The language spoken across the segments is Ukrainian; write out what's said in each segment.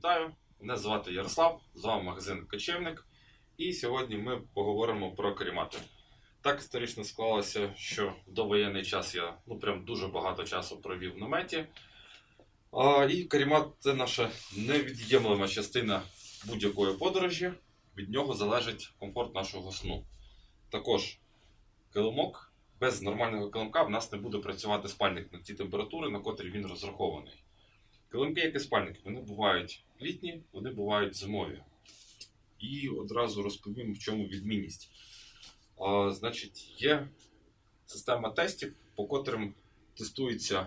Вітаю! Мене звати Ярослав, з вами магазин Кочевник. І сьогодні ми поговоримо про карімати. Так історично склалося, що в довоєнний час я ну, прям дуже багато часу провів в наметі. А, і карімат це наша невід'ємлема частина будь-якої подорожі. Від нього залежить комфорт нашого сну. Також килимок без нормального килимка в нас не буде працювати спальник на ті температури, на котрі він розрахований. Килимки, як і спальники, вони бувають літні, вони бувають зимові. І одразу розповім, в чому відмінність. А, значить, є система тестів, по котрим тестується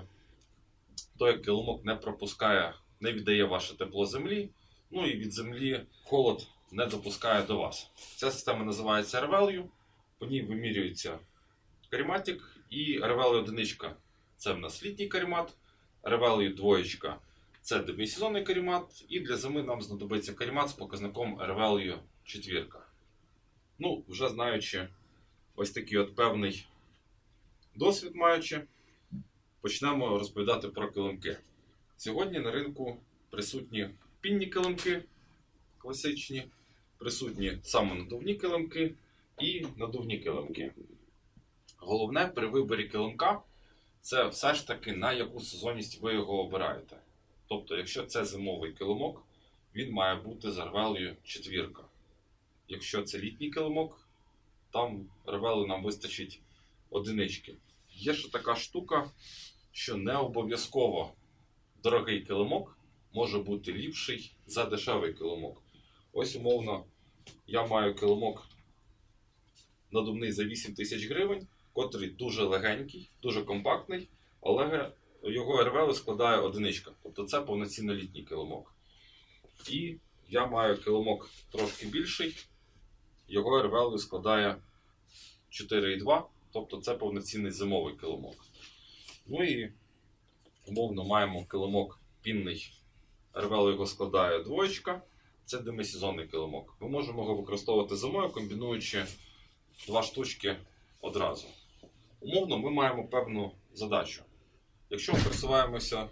то, як килимок не пропускає, не віддає ваше тепло землі, ну і від землі холод не допускає до вас. Ця система називається R-Value, по ній вимірюється каріматик і R-Value одиничка це в нас літній карімат, R-Value двоєчка це демісезонний карімат, і для зими нам знадобиться карімат з показником R-Value четвірка. Ну, вже знаючи ось такий от певний досвід маючи, почнемо розповідати про килимки. Сьогодні на ринку присутні пінні килимки класичні, присутні самонадувні килимки і надувні килимки. Головне при виборі килимка це все ж таки на яку сезонність ви його обираєте. Тобто, якщо це зимовий килимок, він має бути з рвелею четвірка. Якщо це літній килимок, там рвели нам вистачить одинички. Є ще така штука, що не обов'язково дорогий килимок може бути ліпший за дешевий килимок. Ось умовно, я маю килимок надувний за 8 тисяч гривень, котрий дуже легенький, дуже компактний, але його РВЛ складає одиничка. Тобто це повноцінно літній килимок. І я маю килимок трошки більший, його РВЛ складає 4,2, тобто це повноцінний зимовий килимок. Ну і умовно маємо килимок пінний, РВЛ його складає двоєчка. Це демисезонний килимок. Ми можемо його використовувати зимою, комбінуючи два штучки одразу. Умовно, ми маємо певну задачу. Якщо ми пересуваємося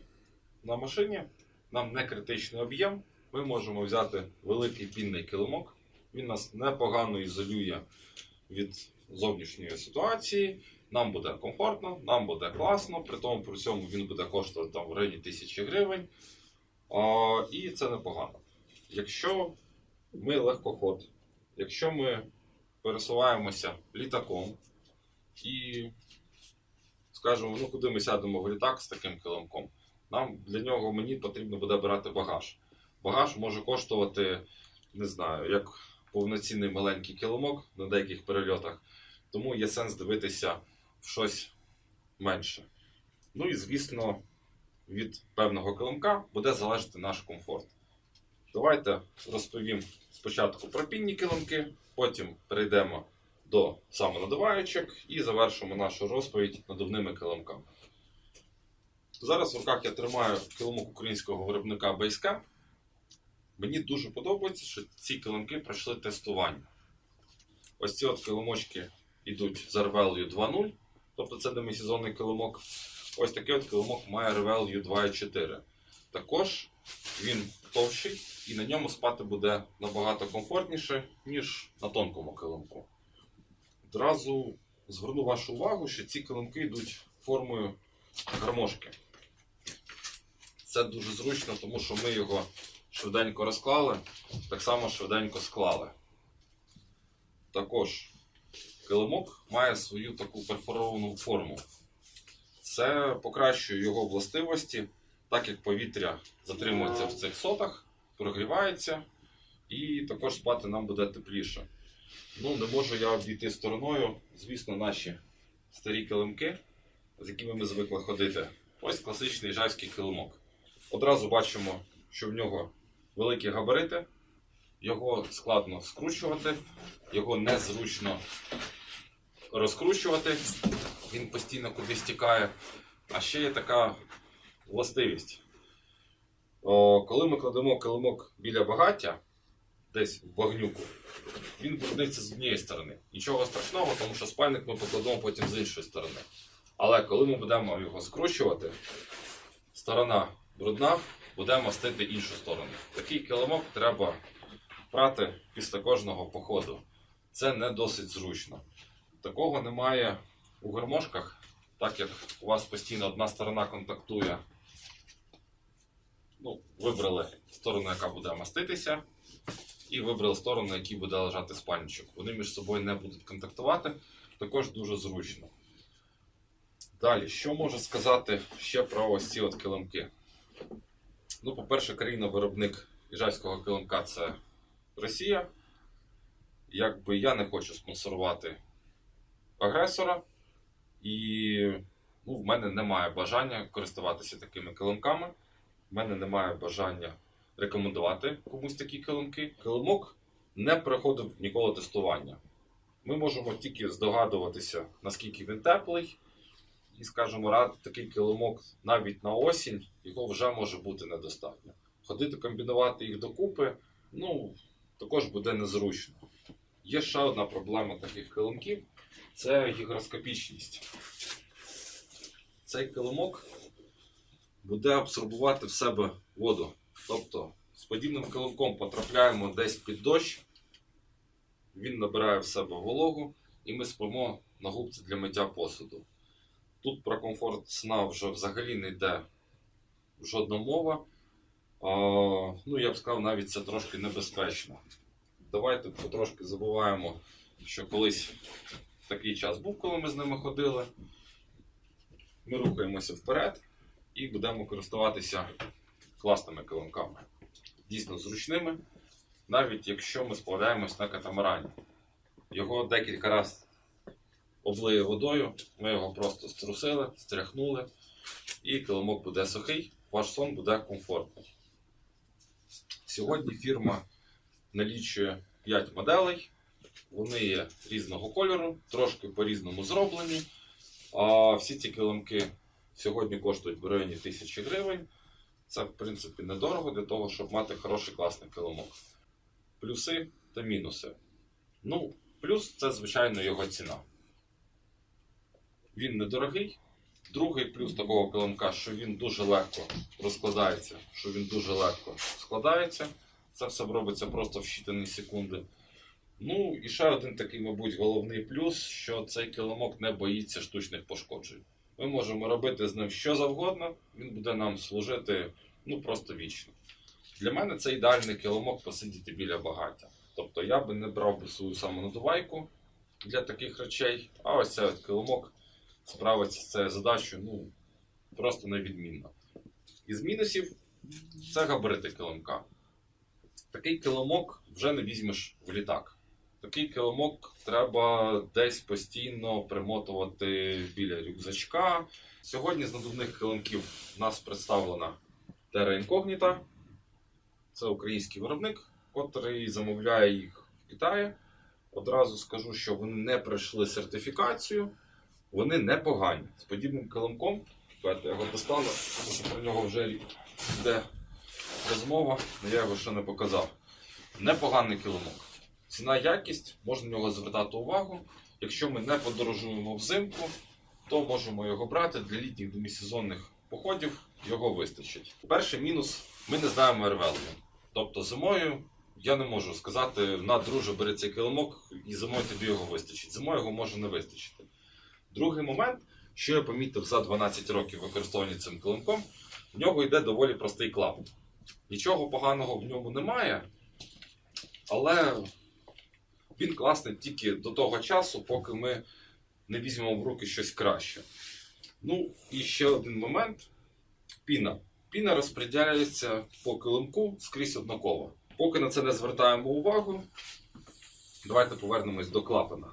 на машині, нам не критичний об'єм, ми можемо взяти великий пінний килимок. Він нас непогано ізолює від зовнішньої ситуації. Нам буде комфортно, нам буде класно, при тому при цьому він буде коштувати там в районі 1000 гривень. А, і це непогано. Якщо ми легкоход, якщо ми пересуваємося літаком і скажемо, ну куди ми сядемо в літак з таким килимком, нам для нього мені потрібно буде брати багаж. Багаж може коштувати, не знаю, як повноцінний маленький килимок на деяких перельотах, тому є сенс дивитися в щось менше. Ну і звісно, від певного килимка буде залежати наш комфорт. Давайте розповім спочатку про пінні килимки, потім перейдемо до самонадуваючок і завершимо нашу розповідь надувними килимками. Зараз в руках я тримаю килимок українського виробника Basecamp. Мені дуже подобається, що ці килимки пройшли тестування. Ось ці от килимочки йдуть з Arvelio 2.0, тобто це демисезонний килимок. Ось такий от килимок має Arvelio 2.4. Також він товщий і на ньому спати буде набагато комфортніше, ніж на тонкому килимку. Одразу зверну вашу увагу, що ці килимки йдуть формою гармошки. Це дуже зручно, тому що ми його швиденько розклали, так само швиденько склали. Також килимок має свою таку перфоровану форму. Це покращує його властивості, так як повітря затримується в цих сотах, прогрівається, і також спати нам буде тепліше. Ну, не можу я обійти стороною, звісно, наші старі килимки, з якими ми звикли ходити. Ось класичний жайський килимок. Одразу бачимо, що в нього великі габарити, його складно скручувати, його незручно розкручувати, він постійно кудись тікає. А ще є така властивість. О, коли ми кладемо килимок біля багаття, десь в багнюку, він брудниться з однієї сторони. Нічого страшного, тому що спальник ми покладемо потім з іншої сторони. Але коли ми будемо його скручувати, сторона брудна буде мастити іншу сторону. Такий килимок треба прати після кожного походу. Це не досить зручно. Такого немає у гармошках, так як у вас постійно одна сторона контактує. Ну, вибрали сторону, яка буде маститися, і вибрали сторону, на якій буде лежати спальничок. Вони між собою не будуть контактувати, також дуже зручно. Далі, що можу сказати ще про ось ці от килимки? Ну, по-перше, країна-виробник їжальського килимка це Росія. Якби я не хочу спонсорувати агресора, і ну, в мене немає бажання користуватися такими килимками. В мене немає бажання рекомендувати комусь такі килимки. Килимок не проходив ніколи тестування. Ми можемо тільки здогадуватися, наскільки він теплий, і скажемо, рад такий килимок навіть на осінь, його вже може бути недостатньо. Ходити комбінувати їх докупи, ну, також буде незручно. Є ще одна проблема таких килимків це гігроскопічність. Цей килимок буде абсорбувати в себе воду. Тобто з подібним килимком потрапляємо десь під дощ, він набирає в себе вологу, і ми спимо на губці для миття посуду. Тут про комфорт сна вже взагалі не йде жодна мова. Ну, я б сказав, навіть це трошки небезпечно. Давайте потрошки забуваємо, що колись такий час був, коли ми з ними ходили. Ми рухаємося вперед і будемо користуватися класними килимками. Дійсно зручними, навіть якщо ми сплавляємось на катамарані. Його декілька разів облиє водою, ми його просто струсили, стряхнули, і килимок буде сухий, ваш сон буде комфортний. Сьогодні фірма налічує 5 моделей. Вони є різного кольору, трошки по-різному зроблені. А всі ці килимки сьогодні коштують в районі 1000 гривень. Це, в принципі, недорого для того, щоб мати хороший класний килимок. Плюси та мінуси. Ну, плюс це, звичайно, його ціна. Він недорогий. Другий плюс такого килимка, що він дуже легко розкладається, що він дуже легко складається. Це все робиться просто в щитані секунди. Ну і ще один такий, мабуть, головний плюс, що цей килимок не боїться штучних пошкоджень. Ми можемо робити з ним що завгодно, він буде нам служити ну, просто вічно. Для мене це ідеальний килимок посидіти біля багаття. Тобто я би не брав би свою самонадувайку для таких речей, а ось цей килимок справиться з цією задачею ну, просто невідмінно. Із мінусів це габарити килимка. Такий килимок вже не візьмеш в літак. Такий килимок треба десь постійно примотувати біля рюкзачка. Сьогодні з надувних килимків у нас представлена Terra Incognita. Це український виробник, котрий замовляє їх в Китаї. Одразу скажу, що вони не пройшли сертифікацію, вони непогані. З подібним килимком, я його достану, тому що про нього вже йде розмова, але я його ще не показав. Непоганий килимок. Ціна якість, можна на нього звертати увагу. Якщо ми не подорожуємо взимку, то можемо його брати для літніх демісезонних походів, його вистачить. Перший мінус ми не знаємо РВЛ. Тобто зимою я не можу сказати, на друже, бери цей килимок і зимою тобі його вистачить. Зимою його може не вистачити. Другий момент, що я помітив за 12 років використовування цим килимком, в нього йде доволі простий клапан. Нічого поганого в ньому немає, але він класний тільки до того часу, поки ми не візьмемо в руки щось краще. Ну, і ще один момент: піна. Піна розподіляється по килимку скрізь однаково. Поки на це не звертаємо увагу, давайте повернемось до клапана.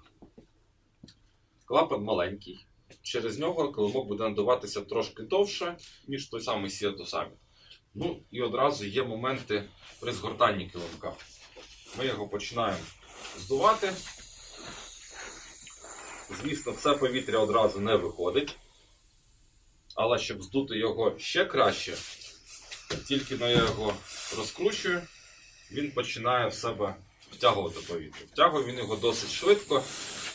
Клапан маленький. Через нього килимок буде надуватися трошки довше, ніж той самий Сіато Summit. Ну і одразу є моменти при згортанні килимка. Ми його починаємо здувати. Звісно, все повітря одразу не виходить. Але щоб здути його ще краще, тільки но я його розкручую, він починає в себе втягувати повітря. Втягує він його досить швидко,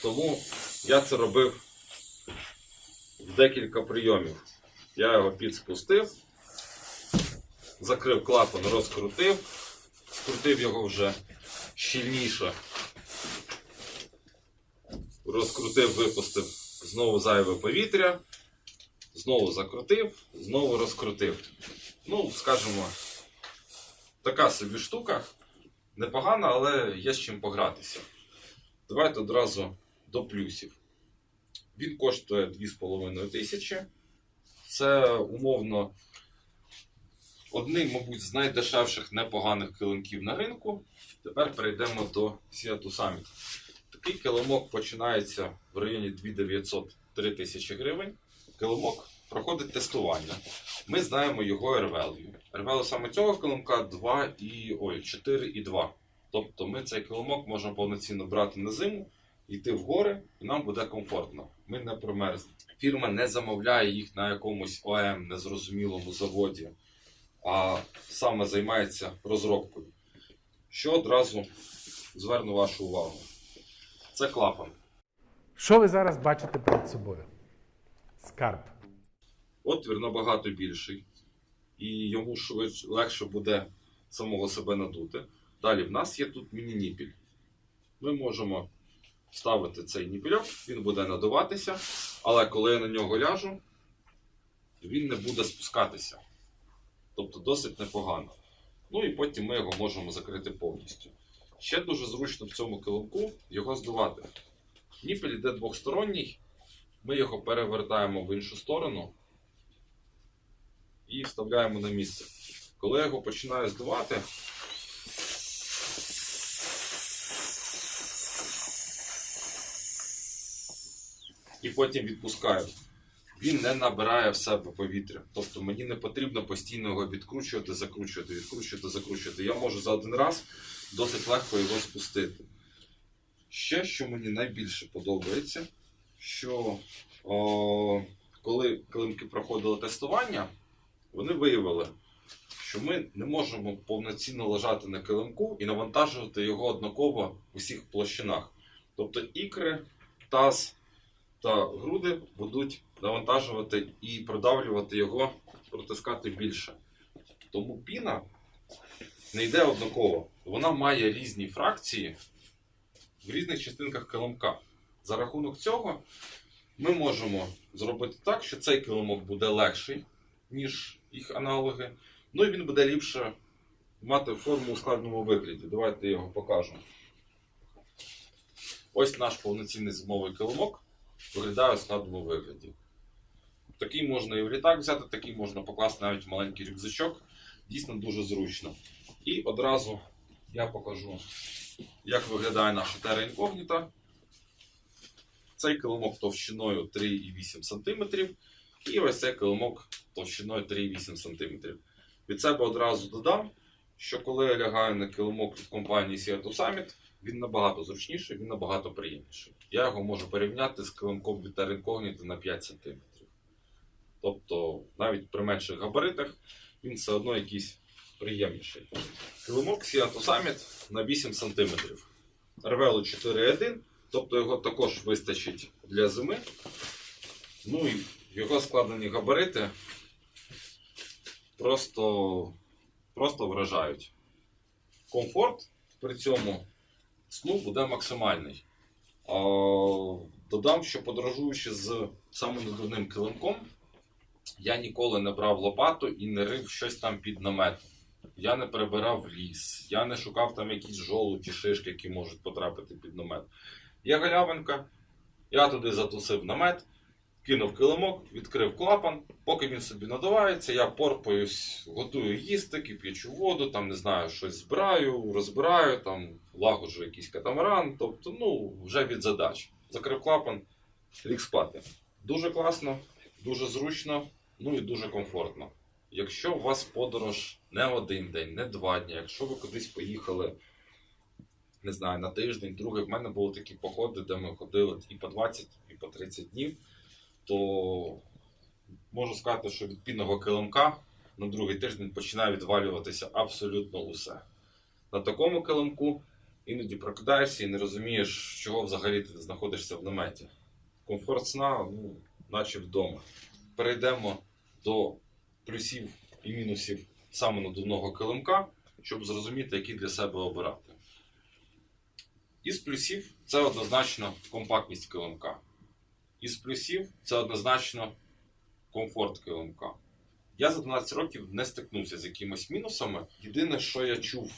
тому я це робив в декілька прийомів. Я його підспустив, закрив клапан, розкрутив, скрутив його вже щільніше. Розкрутив, випустив знову зайве повітря, знову закрутив, знову розкрутив. Ну, скажімо, така собі штука. Непогана, але є з чим погратися. Давайте одразу до плюсів. Він коштує 2,5 тисячі. Це умовно одним, мабуть, з найдешевших непоганих килимків на ринку. Тепер перейдемо до Seattle Summit. Такий килимок починається в районі 2900-3000 тисячі гривень. Килимок проходить тестування. Ми знаємо його R-value. R-value саме цього килимка 2 і ой, 4,2. Тобто ми цей килимок можемо повноцінно брати на зиму, йти в гори, і нам буде комфортно. Ми не промерзнемо. Фірма не замовляє їх на якомусь ОМ незрозумілому заводі, а саме займається розробкою. Що одразу зверну вашу увагу. Це клапан. Що ви зараз бачите перед собою? Скарб. Отвір набагато більший, і йому швидше легше буде самого себе надути. Далі в нас є тут міні-ніпіль. Ми можемо ставити цей ніпільок, він буде надуватися, але коли я на нього ляжу, він не буде спускатися. Тобто досить непогано. Ну і потім ми його можемо закрити повністю. Ще дуже зручно в цьому килимку його здувати. Ніпель йде двохсторонній, ми його перевертаємо в іншу сторону і вставляємо на місце. Коли я його починаю здувати, і потім відпускаю, він не набирає в себе повітря. Тобто мені не потрібно постійно його відкручувати, закручувати, відкручувати, закручувати. Я можу за один раз досить легко його спустити. Ще, що мені найбільше подобається, що о, коли килимки проходили тестування, вони виявили, що ми не можемо повноцінно лежати на килимку і навантажувати його однаково в усіх площинах. Тобто ікри, таз та груди будуть навантажувати і продавлювати його, протискати більше. Тому піна не йде однаково. Вона має різні фракції в різних частинках килимка. За рахунок цього ми можемо зробити так, що цей килимок буде легший, ніж їх аналоги. Ну і він буде ліпше мати форму у складному вигляді. Давайте його покажемо. Ось наш повноцінний зимовий килимок виглядає у складному вигляді. Такий можна і в літак взяти, такий можна покласти навіть в маленький рюкзачок. Дійсно дуже зручно. І одразу я покажу, як виглядає наша Terra Incognita. Цей килимок товщиною 3,8 см. І ось цей килимок товщиною 3,8 см. Від себе одразу додам, що коли я лягаю на килимок від компанії Seattle Summit, він набагато зручніший, він набагато приємніший. Я його можу порівняти з килимком від Terra на 5 см. Тобто, навіть при менших габаритах він все одно якийсь приємніший. Килимок Summit на 8 см. Рвело 4,1, тобто його також вистачить для зими. Ну і його складені габарити просто, просто вражають. Комфорт при цьому сну буде максимальний. Додам, що подорожуючи з самонадувним килимком, я ніколи не брав лопату і не рив щось там під намет. Я не прибирав ліс, я не шукав там якісь жолуді шишки, які можуть потрапити під намет. Є галявинка, я туди затусив намет, кинув килимок, відкрив клапан. Поки він собі надувається, я порпаюсь, готую їсти, кип'ячу воду, там не знаю, щось збираю, розбираю, там лагоджу якийсь катамаран. Тобто, ну, вже від задач. Закрив клапан, ліг спати. Дуже класно, дуже зручно, ну і дуже комфортно. Якщо у вас подорож не один день, не два дні, якщо ви кудись поїхали, не знаю, на тиждень, другий, в мене були такі походи, де ми ходили і по 20, і по 30 днів, то можу сказати, що від пінного килимка на другий тиждень починає відвалюватися абсолютно усе. На такому килимку іноді прокидаєшся і не розумієш, чого взагалі ти знаходишся в наметі. Комфорт сна, ну, наче вдома. Перейдемо до плюсів і мінусів саме надувного килимка, щоб зрозуміти, який для себе обирати. Із плюсів це однозначно компактність килимка. Із плюсів це однозначно комфорт килимка. Я за 12 років не стикнувся з якимись мінусами. Єдине, що я чув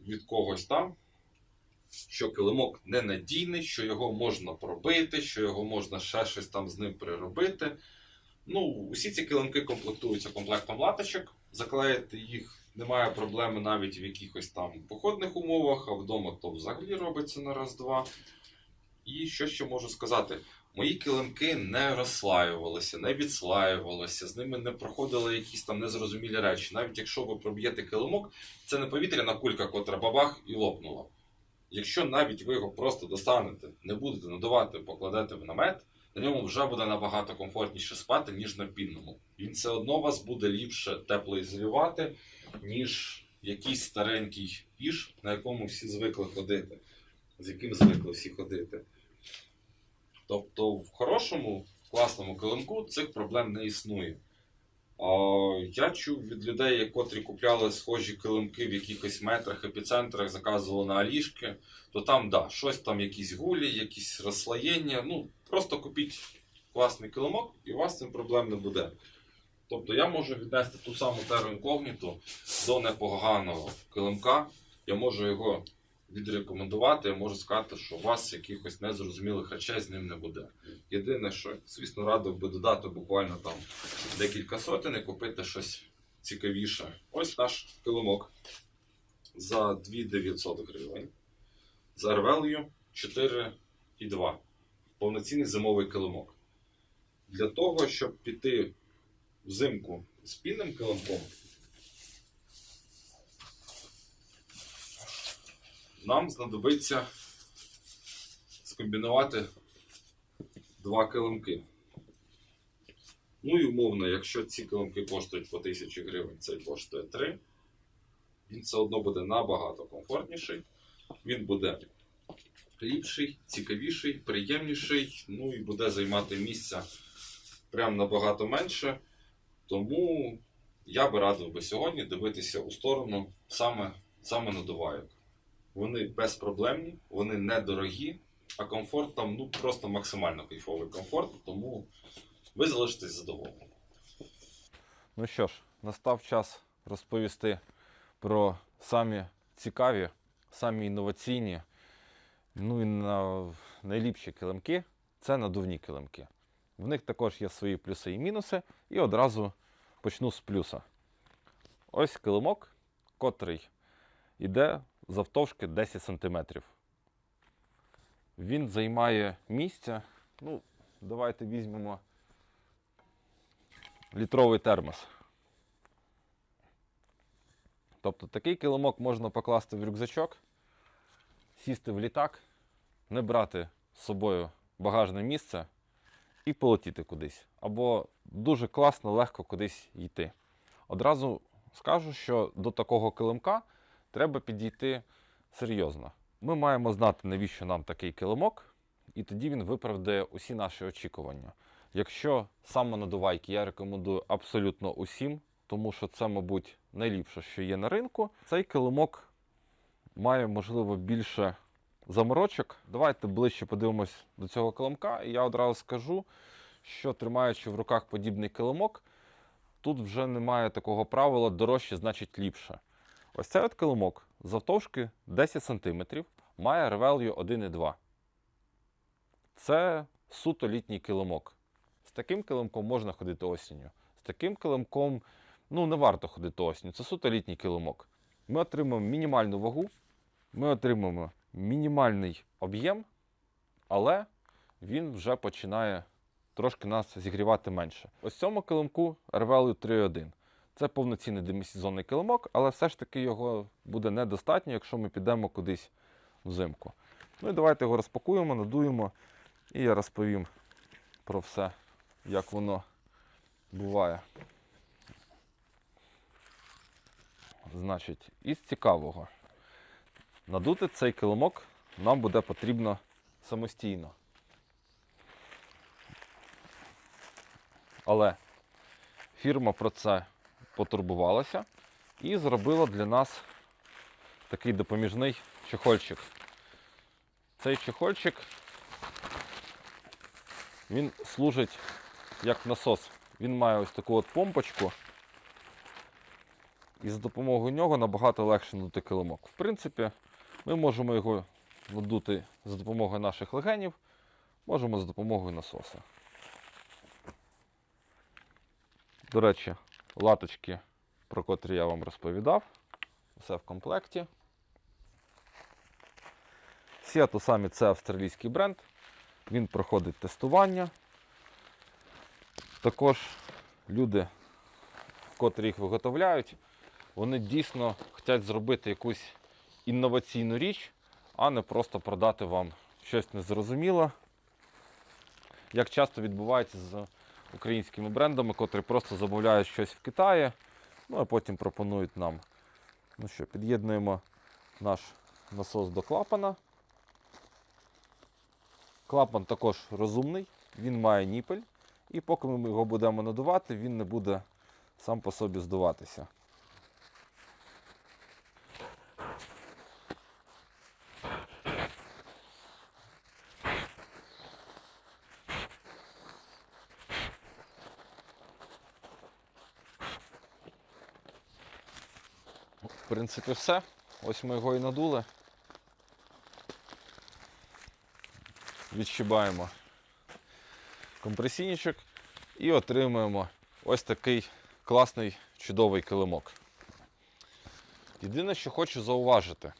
від когось там, що килимок ненадійний, що його можна пробити, що його можна ще щось там з ним приробити. Ну, усі ці килимки комплектуються комплектом латочок. Заклеїти їх немає проблеми навіть в якихось там походних умовах, а вдома то взагалі робиться на раз-два. І що ще можу сказати? Мої килимки не розслаювалися, не відслаювалися, з ними не проходили якісь там незрозумілі речі. Навіть якщо ви проб'єте килимок, це не повітряна кулька, котра бабах і лопнула. Якщо навіть ви його просто достанете, не будете надувати, покладете в намет, на ньому вже буде набагато комфортніше спати, ніж на пінному. Він все одно вас буде ліпше теплоізолювати, ніж якийсь старенький піш, на якому всі звикли ходити, з яким звикли всі ходити. Тобто в хорошому, класному килимку цих проблем не існує. Я чув від людей, котрі купляли схожі килимки в якихось метрах, епіцентрах, заказували на Алішки, то там, да, щось там, якісь гулі, якісь розслоєння. Ну, просто купіть класний килимок, і у вас цим проблем не буде. Тобто я можу віднести ту саму Terra Incognito до непоганого килимка. Я можу його відрекомендувати, я можу сказати, що у вас якихось незрозумілих речей з ним не буде. Єдине, що, звісно, радив би додати буквально там декілька сотень і купити щось цікавіше. Ось наш килимок за 2900 гривень. За ревелью 4,2. Повноцінний зимовий килимок. Для того, щоб піти взимку з пінним килимком, нам знадобиться скомбінувати два килимки. Ну і умовно, якщо ці килимки коштують по 1000 гривень, цей коштує 3. Він все одно буде набагато комфортніший. Він буде ліпший, цікавіший, приємніший, ну і буде займати місця прям набагато менше. Тому я би радив би сьогодні дивитися у сторону саме, саме надувайок. Вони безпроблемні, вони недорогі, а комфорт там ну, просто максимально кайфовий комфорт, тому ви залишитесь задоволені. Ну що ж, настав час розповісти про самі цікаві, самі інноваційні, ну і на найліпші килимки це надувні килимки. В них також є свої плюси і мінуси, і одразу почну з плюса. Ось килимок, котрий йде завтовшки 10 см. Він займає місця. Ну, давайте візьмемо літровий термос. Тобто такий килимок можна покласти в рюкзачок, сісти в літак, не брати з собою багажне місце і полетіти кудись. Або дуже класно, легко кудись йти. Одразу скажу, що до такого килимка треба підійти серйозно. Ми маємо знати, навіщо нам такий килимок, і тоді він виправдає усі наші очікування. Якщо самонадувайки я рекомендую абсолютно усім, тому що це, мабуть, найліпше, що є на ринку. Цей килимок має, можливо, більше заморочок. Давайте ближче подивимось до цього килимка, і я одразу скажу, що тримаючи в руках подібний килимок, тут вже немає такого правила дорожче, значить ліпше. Ось цей от килимок завтовшки 10 см, має ревелью 1,2. Це суто літній килимок. З таким килимком можна ходити осінню. З таким килимком ну, не варто ходити осінню. Це суто літній килимок. Ми отримаємо мінімальну вагу, ми отримаємо мінімальний об'єм, але він вже починає трошки нас зігрівати менше. Ось цьому килимку Revelu 3.1. Це повноцінний демісезонний килимок, але все ж таки його буде недостатньо, якщо ми підемо кудись взимку. Ну і давайте його розпакуємо, надуємо, і я розповім про все, як воно буває. Значить, із цікавого. Надути цей килимок нам буде потрібно самостійно. Але фірма про це потурбувалася і зробила для нас такий допоміжний чехольчик. Цей чехольчик він служить як насос. Він має ось таку от помпочку, і за допомогою нього набагато легше надути килимок. В принципі, ми можемо його надути за допомогою наших легенів, можемо за допомогою насоса. До речі, латочки, про котрі я вам розповідав, все в комплекті. Seattle самі це австралійський бренд. Він проходить тестування. Також люди, котрі їх виготовляють, вони дійсно хочуть зробити якусь інноваційну річ, а не просто продати вам щось незрозуміле. Як часто відбувається з українськими брендами, котрі просто замовляють щось в Китаї, ну а потім пропонують нам. Ну що, під'єднуємо наш насос до клапана. Клапан також розумний, він має ніпель, і поки ми його будемо надувати, він не буде сам по собі здуватися. Принципі, все. Ось ми його і надули. Відщибаємо компресійничок і отримуємо ось такий класний чудовий килимок. Єдине, що хочу зауважити,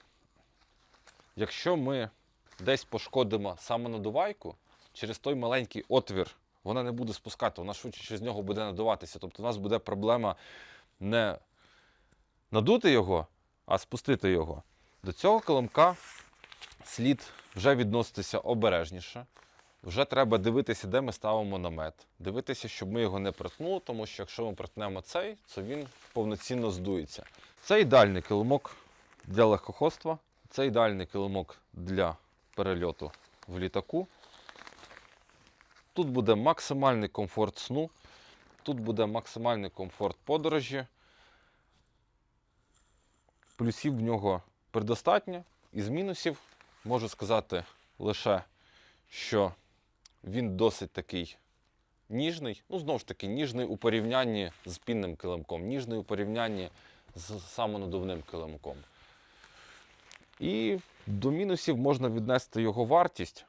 якщо ми десь пошкодимо саме надувайку, через той маленький отвір вона не буде спускати, вона швидше через нього буде надуватися. Тобто у нас буде проблема не надути його, а спустити його. До цього килимка слід вже відноситися обережніше. Вже треба дивитися, де ми ставимо намет. Дивитися, щоб ми його не притнули, тому що якщо ми притнемо цей, то він повноцінно здується. Це ідеальний килимок для легкоходства, це ідеальний килимок для перельоту в літаку. Тут буде максимальний комфорт сну, тут буде максимальний комфорт подорожі. Плюсів в нього предостатньо. Із мінусів можу сказати лише, що він досить такий ніжний. Ну, знову ж таки, ніжний у порівнянні з пінним килимком, ніжний у порівнянні з самонадувним килимком. І до мінусів можна віднести його вартість.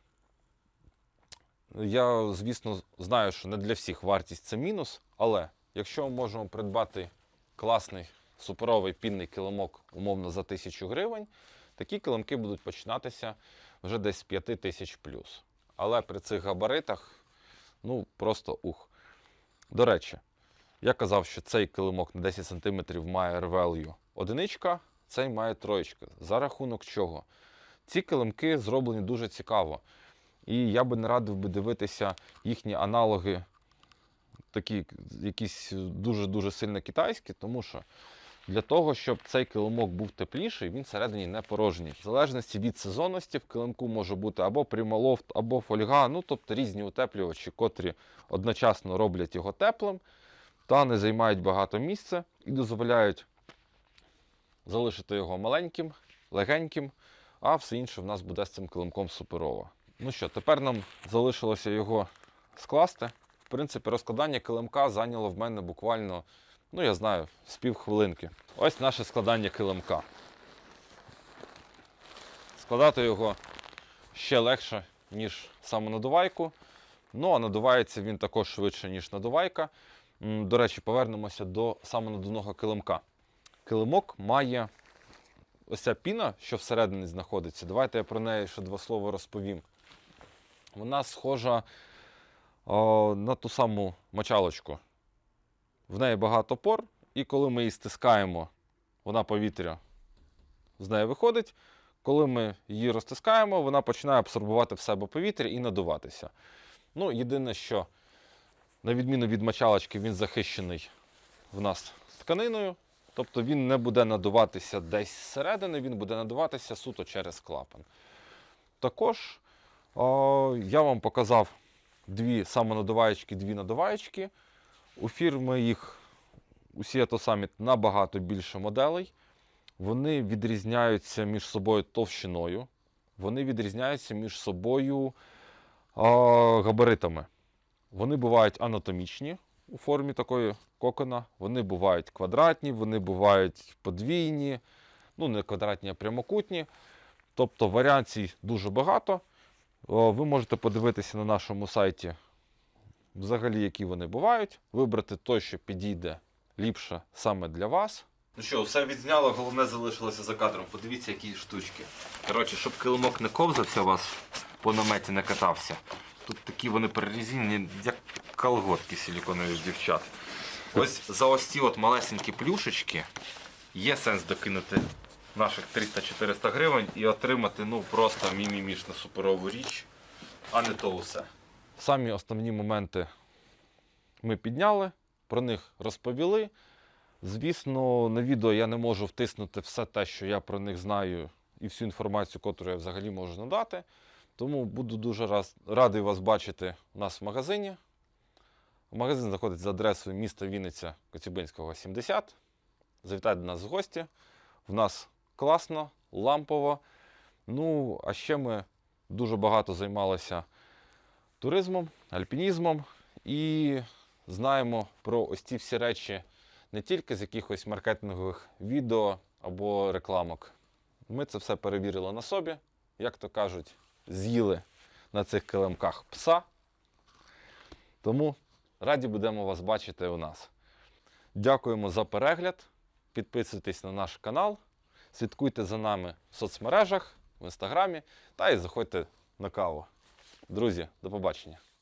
Я, звісно, знаю, що не для всіх вартість це мінус, але якщо ми можемо придбати класний суперовий пінний килимок умовно за 1000 гривень, такі килимки будуть починатися вже десь з 5 тисяч плюс. Але при цих габаритах, ну просто ух. До речі, я казав, що цей килимок на 10 см має R-value одиничка, цей має троєчка. За рахунок чого? Ці килимки зроблені дуже цікаво. І я би не радив би дивитися їхні аналоги, такі якісь дуже-дуже сильно китайські, тому що для того, щоб цей килимок був тепліший, він всередині не порожній. В залежності від сезонності в килимку може бути або прималофт, або фольга, ну тобто різні утеплювачі, котрі одночасно роблять його теплим та не займають багато місця і дозволяють залишити його маленьким, легеньким, а все інше в нас буде з цим килимком суперово. Ну що, тепер нам залишилося його скласти. В принципі, розкладання килимка зайняло в мене буквально, ну я знаю, з півхвилинки. Ось наше складання килимка. Складати його ще легше, ніж самонадувайку. Ну, а надувається він також швидше, ніж надувайка. До речі, повернемося до самонадувного килимка. Килимок має ось ця піна, що всередині знаходиться. Давайте я про неї ще два слова розповім. Вона схожа о, на ту саму мочалочку. В неї багато пор, і коли ми її стискаємо, вона повітря з неї виходить. Коли ми її розтискаємо, вона починає абсорбувати в себе повітря і надуватися. Ну, єдине, що, на відміну від мочалочки, він захищений в нас тканиною. Тобто він не буде надуватися десь зсередини, він буде надуватися суто через клапан. Також о, я вам показав дві самонадуваєчки, дві надуваєчки. У фірми їх у Seattle Summit набагато більше моделей. Вони відрізняються між собою товщиною, вони відрізняються між собою а, габаритами. Вони бувають анатомічні у формі такої кокона, вони бувають квадратні, вони бувають подвійні, ну не квадратні, а прямокутні. Тобто варіацій дуже багато. Ви можете подивитися на нашому сайті, взагалі, які вони бувають, вибрати той, що підійде ліпше саме для вас. Ну що, все відзняло, головне залишилося за кадром. Подивіться, які штучки. Коротше, щоб килимок не ковзався у вас по наметі не катався. Тут такі вони перерізані, як колготки силіконові дівчат. Ось за ось ці от малесенькі плюшечки є сенс докинути наших 300-400 гривень і отримати ну просто мімімішну суперову річ, а не то усе. Самі основні моменти ми підняли, про них розповіли. Звісно, на відео я не можу втиснути все те, що я про них знаю, і всю інформацію, яку я взагалі можу надати. Тому буду дуже раз, радий вас бачити у нас в магазині. Магазин знаходиться за адресою міста Вінниця Коцюбинського, 70. Завітайте до нас в гості. В нас класно, лампово. Ну, а ще ми дуже багато займалися туризмом, альпінізмом і знаємо про ось ці всі речі не тільки з якихось маркетингових відео або рекламок. Ми це все перевірили на собі, як то кажуть, з'їли на цих килимках пса. Тому раді будемо вас бачити у нас. Дякуємо за перегляд. Підписуйтесь на наш канал, слідкуйте за нами в соцмережах, в інстаграмі та і заходьте на каву. Друзі, до побачення.